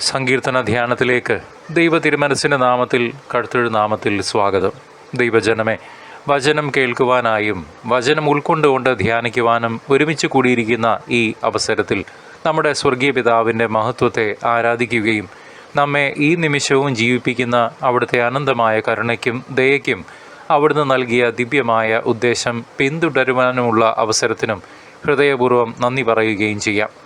സങ്കീർത്തന ധ്യാനത്തിലേക്ക് ദൈവ തിരുമനസിന്റെ നാമത്തിൽ കടുത്തൊഴു നാമത്തിൽ സ്വാഗതം. ദൈവജനമേ വചനം കേൾക്കുവാനായും വചനം ഉൾക്കൊണ്ടുകൊണ്ട് ധ്യാനിക്കുവാനും ഒരുമിച്ച് കൂടിയിരിക്കുന്ന ഈ അവസരത്തിൽ നമ്മുടെ സ്വർഗീയ പിതാവിന്റെ മഹത്വത്തെ ആരാധിക്കുകയും നമ്മെ ഈ നിമിഷവും ജീവിപ്പിക്കുന്ന അവിടുത്തെ അനന്തമായ കരുണയ്ക്കും ദയയ്ക്കും അവിടുന്ന് നൽകിയ ദിവ്യമായ ഉദ്ദേശം പിന്തുടരുവാനുമുള്ള അവസരത്തിനും ഹൃദയപൂർവം നന്ദി പറയുകയും ചെയ്യാം.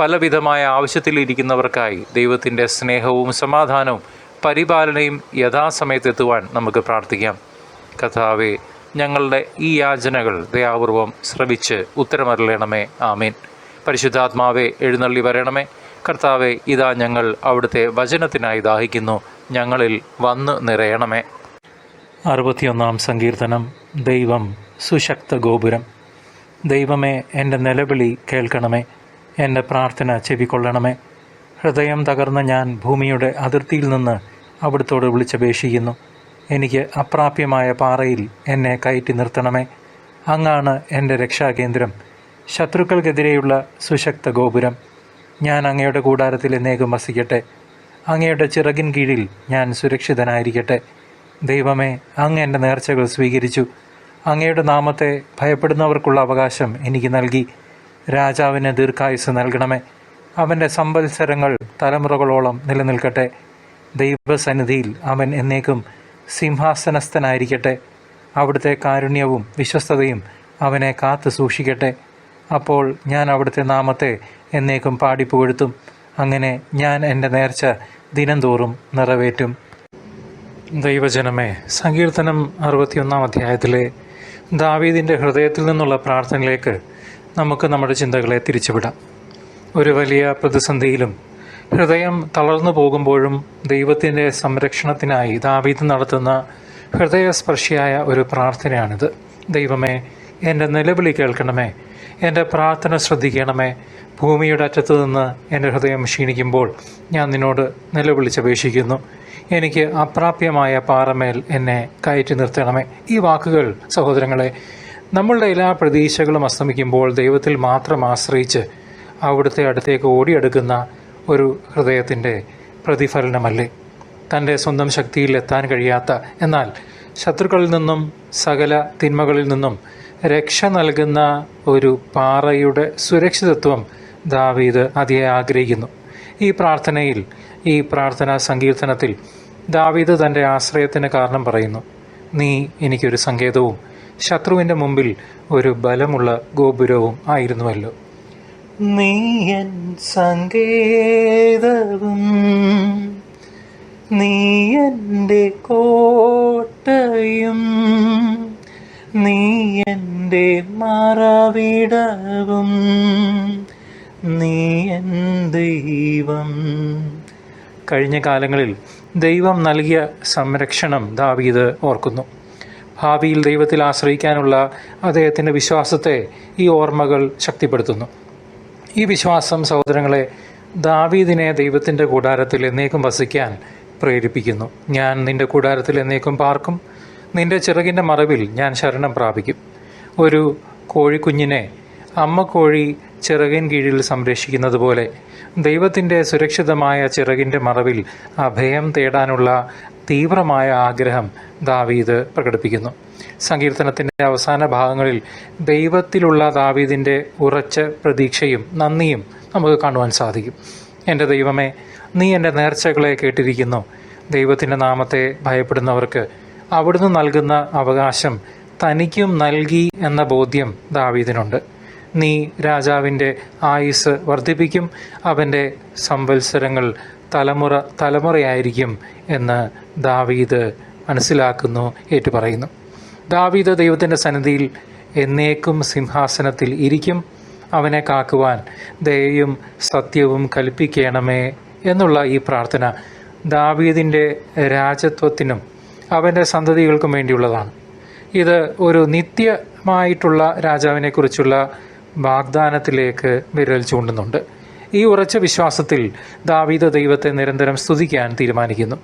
പലവിധമായ ആവശ്യത്തിലിരിക്കുന്നവർക്കായി ദൈവത്തിന്റെ സ്നേഹവും സമാധാനവും പരിപാലനയും യഥാസമയത്തെത്തുവാൻ നമുക്ക് പ്രാർത്ഥിക്കാം. കഥാവെ ഞങ്ങളുടെ ഈ യാചനകൾ ദയാപൂർവം ശ്രവിച്ച് ഉത്തരമരളണമേ. ആമീൻ. പരിശുദ്ധാത്മാവെ എഴുന്നള്ളി വരണമേ. കർത്താവെ ഇതാ ഞങ്ങൾ അവിടുത്തെ വചനത്തിനായി ദാഹിക്കുന്നു. ഞങ്ങളിൽ വന്ന് നിറയണമേ. അറുപത്തിയൊന്നാം സങ്കീർത്തനം. ദൈവം സുശക്ത ഗോപുരം ദൈവമേ എന്റെ നിലവിളി കേൾക്കണമേ. എന്റെ പ്രാർത്ഥന ചെവിക്കൊള്ളണമേ. ഹൃദയം തകർന്ന ഞാൻ ഭൂമിയുടെ അതിർത്തിയിൽ നിന്ന് അവിടുത്തോട് വിളിച്ചപേക്ഷിക്കുന്നു. എനിക്ക് അപ്രാപ്യമായ പാറയിൽ എന്നെ കയറ്റി നിർത്തണമേ. അങ്ങാണ് എന്റെ രക്ഷാകേന്ദ്രം. ശത്രുക്കൾക്കെതിരെയുള്ള സുശക്ത ഗോപുരം. ഞാൻ അങ്ങയുടെ കൂടാരത്തിൽ എന്നേക്കും വസിക്കട്ടെ. അങ്ങയുടെ ചിറകിൻ കീഴിൽ ഞാൻ സുരക്ഷിതനായിരിക്കട്ടെ. ദൈവമേ അങ്ങ് എന്റെ നേർച്ചകൾ സ്വീകരിച്ചു. അങ്ങയുടെ നാമത്തെ ഭയപ്പെടുന്നവർക്കുള്ള അവകാശം എനിക്ക് നൽകി. രാജാവിന് ദീർഘായുസ് നൽകണമേ. അവന്റെ സമ്പത്സരങ്ങൾ തലമുറകളോളം നിലനിൽക്കട്ടെ. ദൈവസന്നിധിയിൽ അവൻ എന്നേക്കും സിംഹാസനസ്ഥനായിരിക്കട്ടെ. അവിടുത്തെ കാരുണ്യവും വിശ്വസ്തതയും അവനെ കാത്തു സൂക്ഷിക്കട്ടെ. അപ്പോൾ ഞാൻ അവിടുത്തെ നാമത്തെ എന്നേക്കും പാടിപ്പുകഴ്ത്തും. അങ്ങനെ ഞാൻ എന്റെ നേർച്ച ദിനംതോറും നിറവേറ്റും. ദൈവജനമേ സങ്കീർത്തനം അറുപത്തിയൊന്നാം അധ്യായത്തിലെ ദാവീദിന്റെ ഹൃദയത്തിൽ നിന്നുള്ള പ്രാർത്ഥനയിലേക്ക് നമുക്ക് നമ്മുടെ ചിന്തകളെ തിരിച്ചുവിടാം. ഒരു വലിയ പ്രതിസന്ധിയിലും ഹൃദയം തളർന്നു പോകുമ്പോഴും ദൈവത്തിന്റെ സംരക്ഷണത്തിനായി ദാവീദ് നടത്തുന്ന ഹൃദയസ്പർശിയായ ഒരു പ്രാർത്ഥനയാണിത്. ദൈവമേ എന്റെ നിലവിളി കേൾക്കണമേ. എന്റെ പ്രാർത്ഥന ശ്രദ്ധിക്കണമേ. ഭൂമിയുടെ അറ്റത്ത് നിന്ന് എന്റെ ഹൃദയം ക്ഷീണിക്കുമ്പോൾ ഞാൻ നിന്നോട് നിലവിളിച്ചപേക്ഷിക്കുന്നു. എനിക്ക് അപ്രാപ്യമായ പാറമേൽ എന്നെ കയറ്റി നിർത്തണമേ. ഈ വാക്കുകൾ സഹോദരങ്ങളെ നമ്മളുടെ എല്ലാ പ്രതീക്ഷകളും അസ്തമിക്കുമ്പോൾ ദൈവത്തിൽ മാത്രം ആശ്രയിച്ച് അവിടുത്തെ അടുത്തേക്ക് ഓടിയെടുക്കുന്ന ഒരു ഹൃദയത്തിന്റെ പ്രതിഫലനമല്ലേ? തന്റെ സ്വന്തം ശക്തിയിൽ എത്താൻ കഴിയാത്ത എന്നാൽ ശത്രുക്കളിൽ നിന്നും സകല തിന്മകളിൽ നിന്നും രക്ഷ നൽകുന്ന ഒരു പാറയുടെ സുരക്ഷിതത്വം ദാവീദ് അതിയെ ആഗ്രഹിക്കുന്നു. ഈ പ്രാർത്ഥനയിൽ ഈ പ്രാർത്ഥനാ സങ്കീർത്തനത്തിൽ ദാവീദ് തന്റെ ആശ്രയത്തിന് കാരണം പറയുന്നു. നീ എനിക്കൊരു സങ്കേതവും ശത്രുവിന്റെ മുമ്പിൽ ഒരു ബലമുള്ള ഗോപുരവും ആയിരുന്നുവല്ലോ. നീ എൻ സങ്കേതവും നീ എന്റെ കോട്ടയും നീ എന്റെ മറവിടവും നീ എൻ ദൈവം. കഴിഞ്ഞ കാലങ്ങളിൽ ദൈവം നൽകിയ സംരക്ഷണം ദാവീദ് ഓർക്കുന്നു. ഭാവിയിൽ ദൈവത്തിൽ ആശ്രയിക്കാനുള്ള അദ്ദേഹത്തിന്റെ വിശ്വാസത്തെ ഈ ഓർമ്മകൾ ശക്തിപ്പെടുത്തുന്നു. ഈ വിശ്വാസം സഹോദരങ്ങളെ ദാവീദിനെ ദൈവത്തിന്റെ കൂടാരത്തിൽ എന്നേക്കും വസിക്കാൻ പ്രേരിപ്പിക്കുന്നു. ഞാൻ നിന്റെ കൂടാരത്തിൽ എന്നേക്കും പാർക്കും. നിന്റെ ചിറകിന്റെ മറവിൽ ഞാൻ ശരണം പ്രാപിക്കും. ഒരു കോഴിക്കുഞ്ഞിനെ അമ്മ കോഴി ചിറകിൻ കീഴിൽ സംരക്ഷിക്കുന്നത് പോലെ ദൈവത്തിന്റെ സുരക്ഷിതമായ ചിറകിന്റെ മറവിൽ അഭയം തേടാനുള്ള തീവ്രമായ ആഗ്രഹം ദാവീദ് പ്രകടിപ്പിക്കുന്നു. സങ്കീർത്തനത്തിന്റെ അവസാന ഭാഗങ്ങളിൽ ദൈവത്തിലുള്ള ദാവീദിന്റെ ഉറച്ച പ്രതീക്ഷയും നന്ദിയും നമുക്ക് കാണുവാൻ സാധിക്കും. എന്റെ ദൈവമേ നീ എന്റെ നേർച്ചകളെ കേട്ടിരിക്കുന്നു. ദൈവത്തിന്റെ നാമത്തെ ഭയപ്പെടുന്നവർക്ക് അവിടുന്ന് നൽകുന്ന അവകാശം തനിക്കും നൽകി എന്ന ബോധ്യം ദാവീദിനുണ്ട്. നീ രാജാവിന്റെ ആയുസ് വർദ്ധിപ്പിക്കും അവന്റെ സംവത്സരങ്ങൾ തലമുറ തലമുറയായിരിക്കും എന്ന് ദാവീദ് മനസ്സിലാക്കുന്നു ഏറ്റുപറയുന്നു. ദാവീദ് ദൈവത്തിന്റെ സന്നിധിയിൽ എന്നേക്കും സിംഹാസനത്തിൽ ഇരിക്കും. അവനെ കാക്കുവാൻ ദയയും സത്യവും കൽപ്പിക്കണമേ എന്നുള്ള ഈ പ്രാർത്ഥന ദാവീദിന്റെ രാജത്വത്തിനും അവന്റെ സന്തതികൾക്കും വേണ്ടിയുള്ളതാണ്. ഇത് ഒരു നിത്യമായിട്ടുള്ള രാജാവിനെക്കുറിച്ചുള്ള വാഗ്ദാനത്തിലേക്ക് വിരൽ ചൂണ്ടുന്നുണ്ട്. ഈ ഉറച്ച വിശ്വാസത്തിൽ ദാവീദ ദൈവത്തെ നിരന്തരം സ്തുതിക്കാൻ തീരുമാനിക്കുന്നു.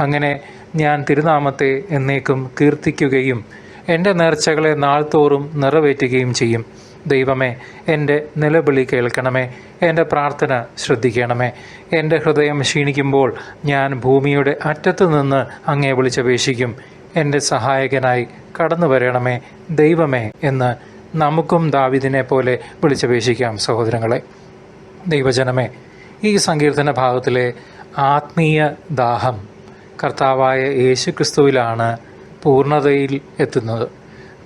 അങ്ങനെ ഞാൻ തിരുനാമത്തെ എന്നേക്കും കീർത്തിക്കുകയും എന്റെ നേർച്ചകളെ നാൾതോറും നിറവേറ്റുകയും ചെയ്യും. ദൈവമേ എന്റെ നിലവിളി കേൾക്കണമേ എന്റെ പ്രാർത്ഥന ശ്രദ്ധിക്കണമേ. എന്റെ ഹൃദയം ക്ഷീണിക്കുമ്പോൾ ഞാൻ ഭൂമിയുടെ അറ്റത്തു നിന്ന് അങ്ങേ വിളിച്ചപേക്ഷിക്കും. എന്റെ സഹായകനായി കടന്നു വരണമേ ദൈവമേ എന്ന് നമുക്കും ദാവിദിനെ പോലെ വിളിച്ചപേക്ഷിക്കാം സഹോദരങ്ങളെ. ദൈവജനമേ ഈ സങ്കീർത്തന ഭാഗത്തിലെ ആത്മീയ ദാഹം കർത്താവായ യേശു ക്രിസ്തുവിലാണ് പൂർണതയിൽ എത്തുന്നത്.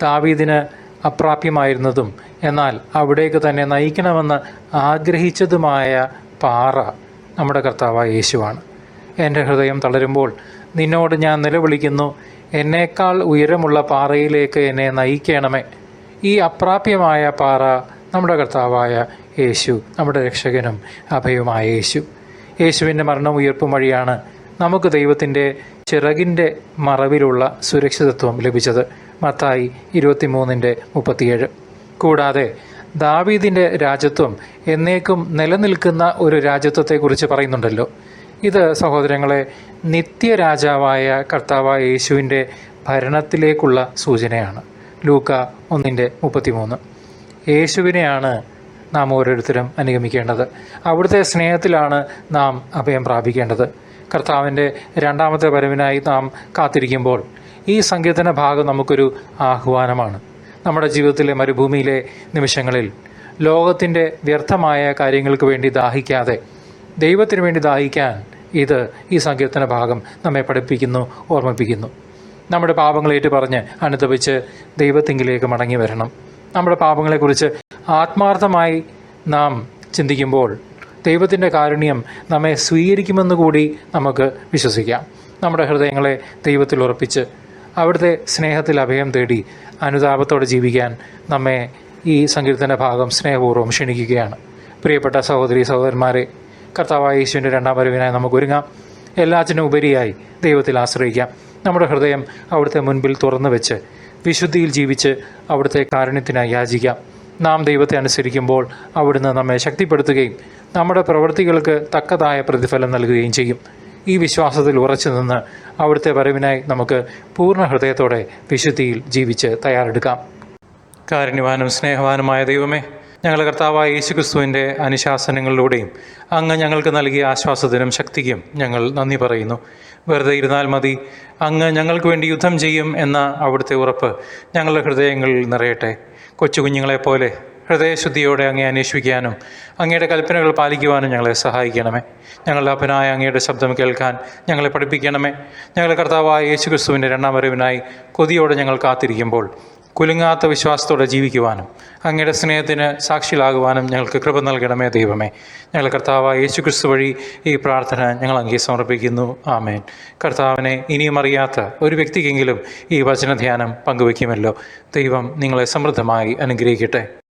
ദാവീദിന് അപ്രാപ്യമായിരുന്നതും എന്നാൽ അവിടേക്ക് തന്നെ നയിക്കണമെന്ന് ആഗ്രഹിച്ചതുമായ പാറ നമ്മുടെ കർത്താവായ യേശുവാണ്. എന്റെ ഹൃദയം തളരുമ്പോൾ നിന്നോട് ഞാൻ നിലവിളിക്കുന്നു എന്നേക്കാൾ ഉയരമുള്ള പാറയിലേക്ക് എന്നെ നയിക്കണമേ. ഈ അപ്രാപ്യമായ പാറ നമ്മുടെ കർത്താവായ യേശു നമ്മുടെ രക്ഷകനും അഭയവുമായ യേശു. യേശുവിന്റെ മരണവും ഉയർപ്പും വഴിയാണ് നമുക്ക് ദൈവത്തിന്റെ ചിറകിന്റെ മറവിലുള്ള സുരക്ഷിതത്വം ലഭിച്ചത്. മത്തായി ഇരുപത്തിമൂന്നിന്റെ മുപ്പത്തിയേഴ്. കൂടാതെ ദാവീദിന്റെ രാജ്യത്വം എന്നേക്കും നിലനിൽക്കുന്ന ഒരു രാജ്യത്വത്തെക്കുറിച്ച് പറയുന്നുണ്ടല്ലോ. ഇത് സഹോദരങ്ങളെ നിത്യരാജാവായ കർത്താവായ യേശുവിന്റെ ഭരണത്തിലേക്കുള്ള സൂചനയാണ്. ലൂക്ക ഒന്നിന്റെ മുപ്പത്തിമൂന്ന്. യേശുവിനെയാണ് നാം ഓരോരുത്തരും അനുഗമിക്കേണ്ടത്. അവിടുത്തെ സ്നേഹത്തിലാണ് നാം അഭയം പ്രാപിക്കേണ്ടത്. കർത്താവിന്റെ രണ്ടാമത്തെ വരവിനായി നാം കാത്തിരിക്കുമ്പോൾ ഈ സങ്കീർത്തന ഭാഗം നമുക്കൊരു ആഹ്വാനമാണ്. നമ്മുടെ ജീവിതത്തിലെ മരുഭൂമിയിലെ നിമിഷങ്ങളിൽ ലോകത്തിന്റെ വ്യർത്ഥമായ കാര്യങ്ങൾക്ക് വേണ്ടി ദാഹിക്കാതെ ദൈവത്തിന് വേണ്ടി ദാഹിക്കാൻ ഇത് ഈ സങ്കീർത്തന ഭാഗം നമ്മെ പഠിപ്പിക്കുന്നു ഓർമ്മിപ്പിക്കുന്നു. നമ്മുടെ പാപങ്ങളേറ്റ് പറഞ്ഞ് അനുദപിച്ച് ദൈവത്തിങ്കിലേക്ക് മടങ്ങി വരണം. നമ്മുടെ പാപങ്ങളെക്കുറിച്ച് ആത്മാർത്ഥമായി നാം ചിന്തിക്കുമ്പോൾ ദൈവത്തിന്റെ കാരുണ്യം നമ്മെ സ്വീകരിക്കുമെന്ന് കൂടി നമുക്ക് വിശ്വസിക്കാം. നമ്മുടെ ഹൃദയങ്ങളെ ദൈവത്തിൽ ഉറപ്പിച്ച് അവിടുത്തെ സ്നേഹത്തിൽ അഭയം തേടി അനുതാപത്തോടെ ജീവിക്കാൻ നമ്മെ ഈ സങ്കീർത്തന ഭാഗം സ്നേഹപൂർവം ക്ഷണിക്കുകയാണ്. പ്രിയപ്പെട്ട സഹോദരി സഹോദരന്മാരെ കർത്താവായ യേശുവിന്റെ രണ്ടാം വരവിനായി നമുക്ക് ഒരുങ്ങാം. എല്ലാറ്റിനും ഉപരിയായി ദൈവത്തിൽ ആശ്രയിക്കാം. നമ്മുടെ ഹൃദയം അവിടുത്തെ മുൻപിൽ തുറന്നു വെച്ച് വിശുദ്ധിയിൽ ജീവിച്ച് അവിടുത്തെ കാരുണ്യത്തിനായി യാചിക്കാം. നാം ദൈവത്തെ അനുസരിക്കുമ്പോൾ അവിടുന്ന് നമ്മെ ശക്തിപ്പെടുത്തുകയും നമ്മുടെ പ്രവൃത്തികൾക്ക് തക്കതായ പ്രതിഫലം നൽകുകയും ചെയ്യും. ഈ വിശ്വാസത്തിൽ ഉറച്ചു നിന്ന് അവിടുത്തെ വരവിനായി നമുക്ക് പൂർണ ഹൃദയത്തോടെ വിശുദ്ധിയിൽ ജീവിച്ച് തയ്യാറെടുക്കാം. കാരുണ്യവാനും സ്നേഹവാനുമായ ദൈവമേ ഞങ്ങളുടെ കർത്താവായ യേശുക്രിസ്തുവിന്റെ അനുശാസനങ്ങളിലൂടെയും അങ്ങ് ഞങ്ങൾക്ക് നൽകിയ ആശ്വാസത്തിനും ശക്തിക്കും ഞങ്ങൾ നന്ദി പറയുന്നു. വെറുതെ ഇരുന്നാൽ മതി. അങ്ങ് ഞങ്ങൾക്ക് വേണ്ടി യുദ്ധം ചെയ്യും എന്ന അവിടുത്തെ ഉറപ്പ് ഞങ്ങളുടെ ഹൃദയങ്ങളിൽ നിറയട്ടെ. കൊച്ചു കുഞ്ഞുങ്ങളെപ്പോലെ ഹൃദയശുദ്ധിയോടെ അങ്ങേ അന്വേഷിക്കാനും അങ്ങയുടെ കൽപ്പനകൾ പാലിക്കുവാനും ഞങ്ങളെ സഹായിക്കണമേ. ഞങ്ങളുടെ അപ്പനായ അങ്ങയുടെ ശബ്ദം കേൾക്കാൻ ഞങ്ങളെ പഠിപ്പിക്കണമേ. ഞങ്ങളുടെ കർത്താവായ യേശു ക്രിസ്തുവിന്റെ രണ്ടാം വരവിനായി കൊതിയോടെ ഞങ്ങൾ കാത്തിരിക്കുമ്പോൾ കുലുങ്ങാത്ത വിശ്വാസത്തോടെ ജീവിക്കുവാനും അങ്ങയുടെ സ്നേഹത്തിന് സാക്ഷികളാകുവാനും ഞങ്ങൾക്ക് കൃപ നൽകണമേ ദൈവമേ. ഞങ്ങൾ യേശു ക്രിസ്തു വഴി ഈ പ്രാർത്ഥന ഞങ്ങൾ അങ്ങേ സമർപ്പിക്കുന്നു. ആമേൻ. കർത്താവിനെ ഇനിയും അറിയാത്ത ഒരു വ്യക്തിക്കെങ്കിലും ഈ വചനധ്യാനം പങ്കുവയ്ക്കുമല്ലോ. ദൈവം നിങ്ങളെ സമൃദ്ധമായി അനുഗ്രഹിക്കട്ടെ.